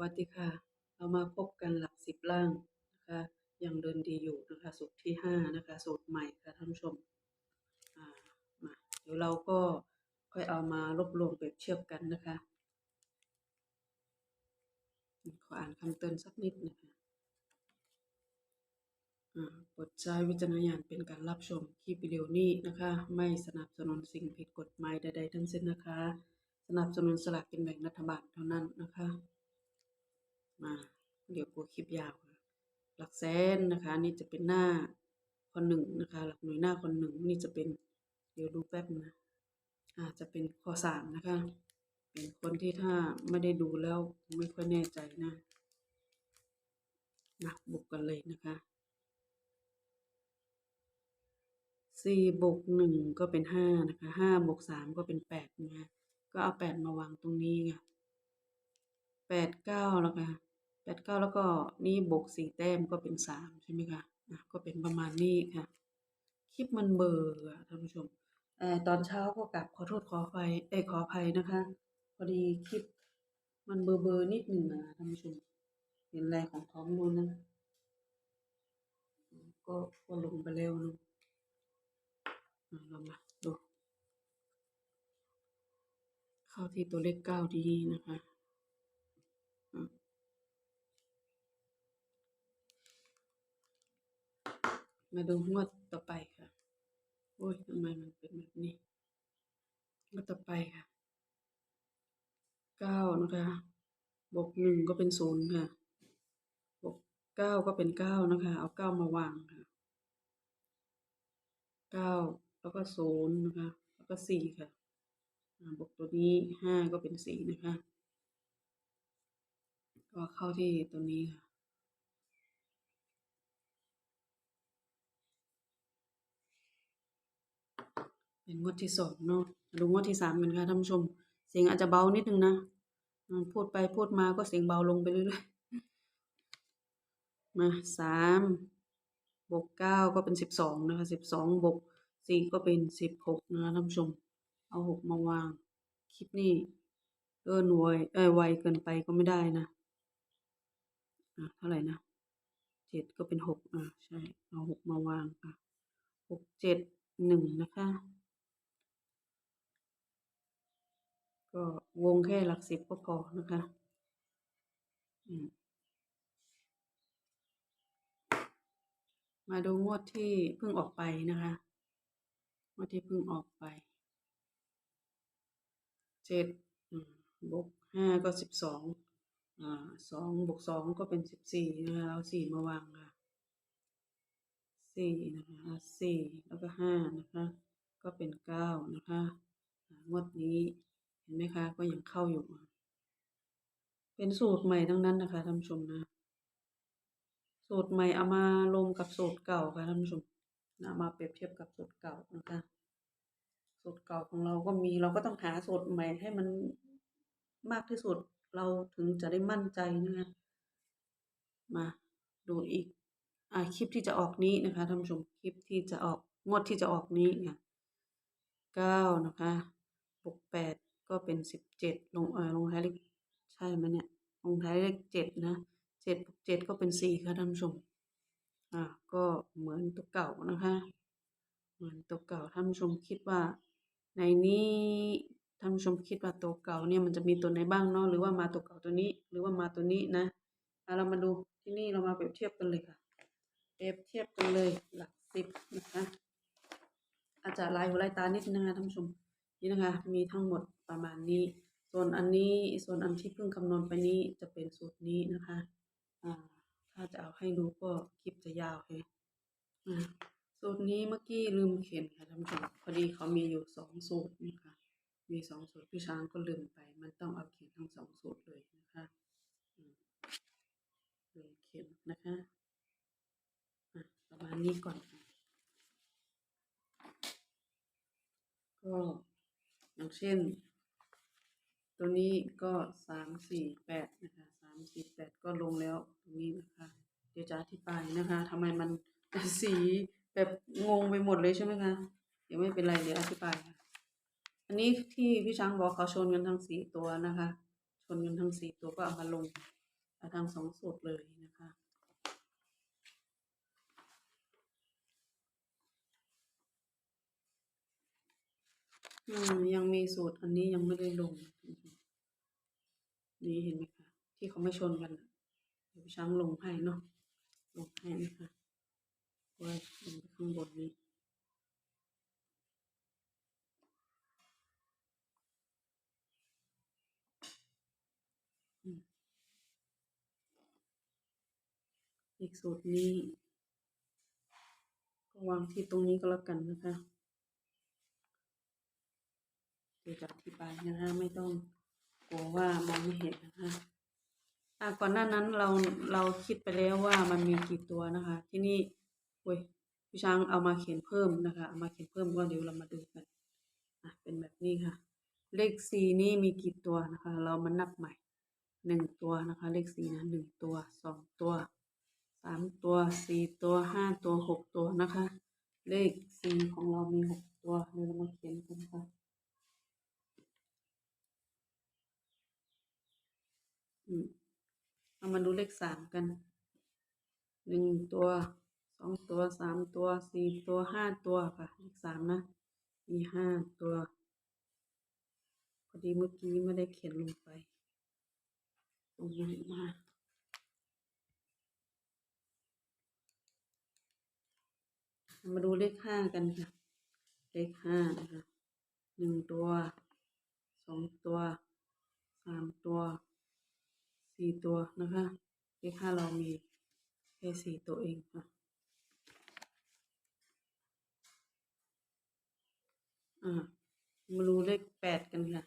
วัสดีค่ะ เรามาพบกันหลักสิบล่างนะคะยังเดินดีอยู่นะคะสูตรที่ห้านะคะสูตรใหม่ค่ะท่านผู้ชมอ่ามาเดี๋ยวเราก็ค่อยเอามารวบรวมเปรียบเทียบกันนะคะขออ่านคำเตือนสักนิดนะคะอ่าโปรดใช้วิจารณญาณเป็นการรับชมคลิปวิดีโอนี้นะคะ ไม่สนับสนุนสิ่งผิดกฎหมายใดๆทั้งสิ้นนะคะ สนับสนุนสลากกินแบ่งรัฐบาลเท่านั้นนะคะ มา เดี๋ยวกลัวคลิปยาวหลักแสนนะคะ นี่จะเป็นหน้าคนหนึ่งนะคะ หลักหน่วยหน้าคนหนึ่งนี่จะเป็นเดี๋ยวดูแป๊บนะอาจจะเป็นข้อสามนะคะ เป็นคนที่ถ้าไม่ได้ดูแล้วไม่ค่อยแน่ใจนะมาบุกกันเลยนะคะสี่บวกหนึ่งก็เป็นห้านะคะห้าบวกสามก็เป็นแปดนะคะก็เอาแปดมาวางตรงนี้ค่ะแปดเก้าแล้วค่ะ แปดเก้าแล้วก็นี่บวกสี่แต้มก็เป็นสามใช่ไหมคะอะก็เป็นประมาณนี้ค่ะ คลิปมันเบอร์อะท่านผู้ชมเอ่อตอนเช้าก็กลับขอโทษขอไฟเอ้ขออภัยนะคะพอดีคลิปมันเบลอเบอร์นิดหนึ่งนะท่านผู้ชมเห็นแรงของท้องดูนะก็ก็ลงไปเร็วนอะอะเรามาดูเข้าที่ตัวเลขเก้าดีนะคะอะ มาดูงวดต่อไปค่ะ โอ้ยทำไมมันเป็นแบบนี้ งวดต่อไปค่ะเก้านะคะบวกหนึ่งก็เป็นศูนย์ค่ะบวกเก้าก็เป็นเก้านะคะ เอาเก้ามาวางค่ะเก้าแล้วก็ศูนย์นะคะ แล้วก็สี่ค่ะบวกตัวนี้ห้าก็เป็นสี่นะคะ ก็เข้าที่ตัวนี้ค่ะ เป็นงวดที่สองเนาะดูงวดที่สามกันค่ะท่านผู้ชม เสียงอาจจะเบานิดนึงนะพูดไปพูดมาก็เสียงเบาลงไปเรื่อยๆมาสามบวกเก้าก็เป็นสิบสองนะคะสิบสองบวกสี่ก็เป็นสิบหกนะคะท่านผู้ชม เอาหกมาวางคลิปนี้เอินไวเอ้ยไวเกินไปก็ไม่ได้นะอะเท่าไหร่นะเจ็ดก็เป็นหกอะใช่เอาหกมาวางอะหกเจ็ดหนึ่งนะคะ ก็วงแค่หลักสิบก็พอนะคะมาดูงวดที่เพิ่งออกไปนะคะงวดที่เพิ่งออกไปเจ็ดบวกห้าก็สิบสองอ่าสองบวกสองก็เป็นสิบสี่นะคะเอาสี่มาวางค่ะสี่นะคะสี่แล้วก็ห้านะคะ ก็เป็นเก้านะคะงวดนี้ เห็นไหมคะ ก็ยังเข้าอยู่ เป็นสูตรใหม่ทั้งนั้นนะคะท่านผู้ชมนะ สูตรใหม่เอามาลงกับสูตรเก่าค่ะท่านผู้ชมนะมาเปรียบเทียบกับสูตรเก่านะคะ สูตรเก่าของเราก็มีเราก็ต้องหาสูตรใหม่ให้มันมากที่สุดเราถึงจะได้มั่นใจนะคะมาดูอีกอ่าคลิปที่จะออกนี้นะคะท่านผู้ชมคลิปที่จะออกงวดที่จะออกนี้เนี่ยเก้านะคะบวกแปด ก็เป็นสิบเจ็ดลงเออลงท้ายเลขใช่ไหมเนี่ยลงท้ายเลขเจ็ดนะเจ็ดบวกเจ็ดก็เป็นสี่ค่ะท่านผู้ชมอ่าก็เหมือนตัวเก่านะคะ เหมือนตัวเก่าท่านผู้ชมคิดว่า ในนี้ท่านผู้ชมคิดว่าตัวเก่าเนี่ยมันจะมีตัวไหนบ้างเนาะหรือว่ามาตัวเก่าตัวนี้ หรือว่ามาตัวนี้นะอะเรามาดูที่นี่เรามาเปรียบเทียบกันเลยค่ะ เปรียบเทียบกันเลยหลักสิบนะคะอาจจะลายหัวลายตานิดนึงนะคะท่านผู้ชมนี่นะคะ มีทั้งหมด ประมาณนี้ ส่วนอันนี้ส่วนอันที่เพิ่งคำนวณไปนี้จะเป็นสูตรนี้นะคะอ่าถ้าจะเอาให้ดูก็คลิปจะยาวเลยอ่าสูตรนี้เมื่อกี้ลืมเขียนค่ะท่านผู้ชมพอดีเขามีอยู่สองสูตรนะคะมีสองสูตรพี่ช้างก็ลืมไป มันต้องเอาเขียนทั้งสองสูตรเลยนะคะอืมเลยเขียนนะคะอะประมาณนี้ก่อน ก็อย่างเช่น ตัวนี้ก็สามสี่แปดนะคะสามสี่แปดก็ลงแล้วตรงนี้นะคะ เดี๋ยวจะอธิบายนะคะทำไมมันสีแบบงงไปหมดเลยใช่ไหมคะเดี๋ยวไม่เป็นไรเดี๋ยวอธิบายค่ะอันนี้ที่พี่ช้างบอกเขาชนกันทั้งสี่ตัวนะคะ ชนกันทั้งสี่ตัวก็เอามาลงทั้งสองสูตรเลยนะคะ อืมยังมีสูตรอันนี้ยังไม่ได้ลง นี่เห็นไหมคะที่เขาไม่ชนกันเดี๋ยวช้างลงให้เนาะลงให้นะคะไว้ลงไปข้างบนนี้อีกสูตรนี้ ก็วางที่ตรงนี้ก็แล้วกันนะคะ เดี๋ยวจะอธิบายนะคะไม่ต้องกลัวว่ามองไม่เห็นนะคะอะก่อนหน้านั้นเราเราคิดไปแล้วว่ามันมีกี่ตัวนะคะ ที่นี่เว้ยพี่ช้างเอามาเขียนเพิ่มนะคะเอามาเขียนเพิ่มก็เดี๋ยวเรามาดูกันอะเป็นแบบนี้ค่ะ เลขสี่นี่มีกี่ตัวนะคะ เรามานับใหม่หนึ่งตัวนะคะ เลขสี่นะหนึ่งตัวสองตัวสามตัวสี่ตัวห้าตัวหกตัวนะคะ เลขสี่ของเรามีหกตัวเดี๋ยวเรามาเขียนกันค่ะ อืมเอา มาดูเลขสามกันหนึ่งตัวสองตัวสามตัวสี่ตัวห้าตัวค่ะ เลขสามนะ มีห้าตัว พอดีเมื่อกี้ไม่ได้เขียนลงไปตรงนี้มามาดูเลขห้ากันค่ะ เลขห้านะคะหนึ่งตัวสองตัวสามตัว สี่ตัวนะคะเลขห้าเรามีแค่สี่ตัวเองค่ะอ่ามาดูเลขแปดกันค่ะ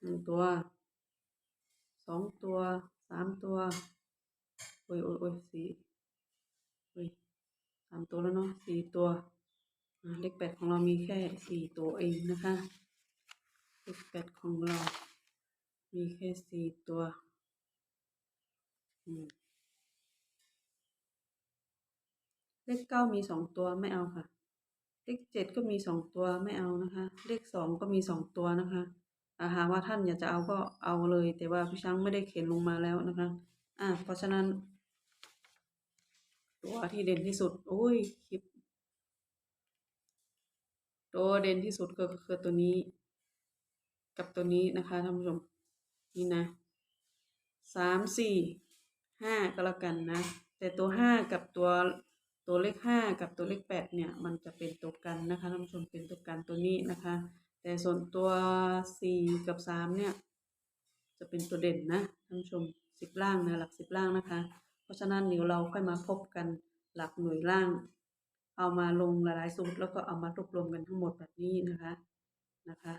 หนึ่งตัวสองตัวสามตัวโอ้ยโอ้ยโอ้ยสี่โอ้ยสามตัวแล้วเนาะสี่ตัวเลขแปดของเรามีแค่สี่ตัวเองนะคะเลขแปดของเรา มีแค่สี่ตัวเลขเก้ามีสองตัวไม่เอาค่ะ เลขเจ็ดก็มีสองตัวไม่เอานะคะ เลขสองก็มีสองตัวนะคะอาหาว่าท่านอยากจะเอาก็เอาเลย แต่ว่าพี่ช้างไม่ได้เขียนลงมาแล้วนะคะ อ่าเพราะฉะนั้น ตัวที่เด่นที่สุดโอ้ยคลิป ตัวเด่นที่สุดก็คือตัวนี้ กับตัวนี้นะคะท่านผู้ชม นี่นะสามสี่ห้าก็แล้วกันนะ แต่ตัวห้ากับตัวตัวเลขห้ากับตัวเลขแปดเนี่ย มันจะเป็นตัวกันนะคะท่านผู้ชมเป็นตัวกันตัวนี้นะคะ แต่ส่วนตัวสี่กับสามเนี่ย จะเป็นตัวเด่นนะท่านผู้ชมสิบล่างนะหลักสิบล่างนะคะ เพราะฉะนั้นเดี๋ยวเราค่อยมาพบกันหลักหน่วยล่าง เอามาลงหลายๆสูตรแล้วก็เอามารวบรวมกันทั้งหมดแบบนี้นะคะนะคะ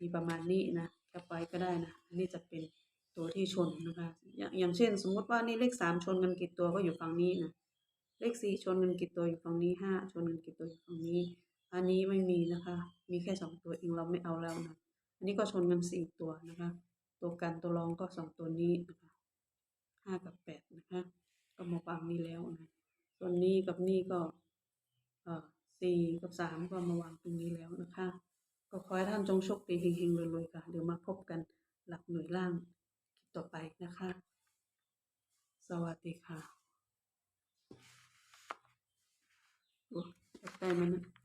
มีประมาณนี้นะแคปไว้ก็ได้นะอันนี้จะเป็นตัวที่ชนนะคะอย่างอย่างเช่น สมมติว่านี่เลขสามชนกันกี่ตัวก็อยู่ฝั่งนี้นะเลขสี่ชนกันกี่ตัวอยู่ฝั่งนี้ห้าชนกันกี่ตัวอยู่ฝั่งนี้ อันนี้ไม่มีนะคะ มีแค่สองตัวเองเราไม่เอาแล้วนะอันนี้ก็ชนกันสี่ตัวนะคะ ตัวกันตัวรองก็สองตัวนี้นะคะห้ากับแปดนะคะก็มาวางนี้แล้วนะส่วนนี้กับนี่ก็เอ่อสี่กับสามก็มาวางตรงนี้แล้วนะคะ ก็ขอให้ท่านจงโชคดีเฮงๆรวยๆค่ะ เดี๋ยวมาพบกันหลักหน่วยล่างคลิปต่อไปนะคะ สวัสดีค่ะโอ้ตกใจมันนะ